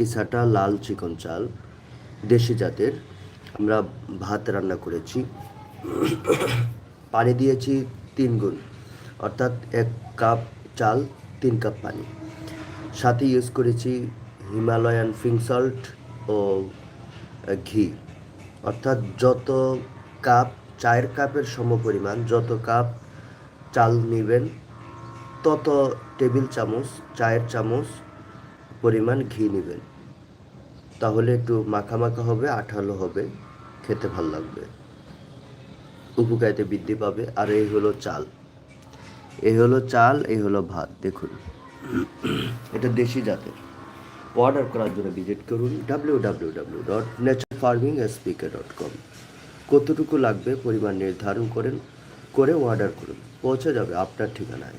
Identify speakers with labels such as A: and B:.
A: কিসাটা লাল চিকন চাল, দেশি জাতের। আমরা ভাত রান্না করেছি। পানি দিয়েছি তিন গুণ, অর্থাৎ এক কাপ চাল, তিন কাপ পানি। সাথে ইউজ করেছি হিমালয়ান ফিং সল্ট ও ঘি। অর্থাৎ যত কাপ, চায়ের কাপের সমপরিমাণ যত কাপ চাল নেবেন, তত টেবিল চামচ, চায়ের চামচ পরিমাণ ঘি নেবেন। তাহলে একটু মাখা মাখা হবে, আঠালো হবে, খেতে ভালো লাগবে। উপকারিতা বৃদ্ধি পাবে। আর এই হলো চাল। এই হলো চাল, এই হলো ভাত, দেখুন। এটা দেশি জাতের। অর্ডার করার জন্য ভিজিট করুন W W W dot nature farming S P K dot com কতটুকু লাগবে, পরিমাণ নির্ধারণ করেন, করে অর্ডার করুন। পৌঁছে যাবে আপনার ঠিকানায়।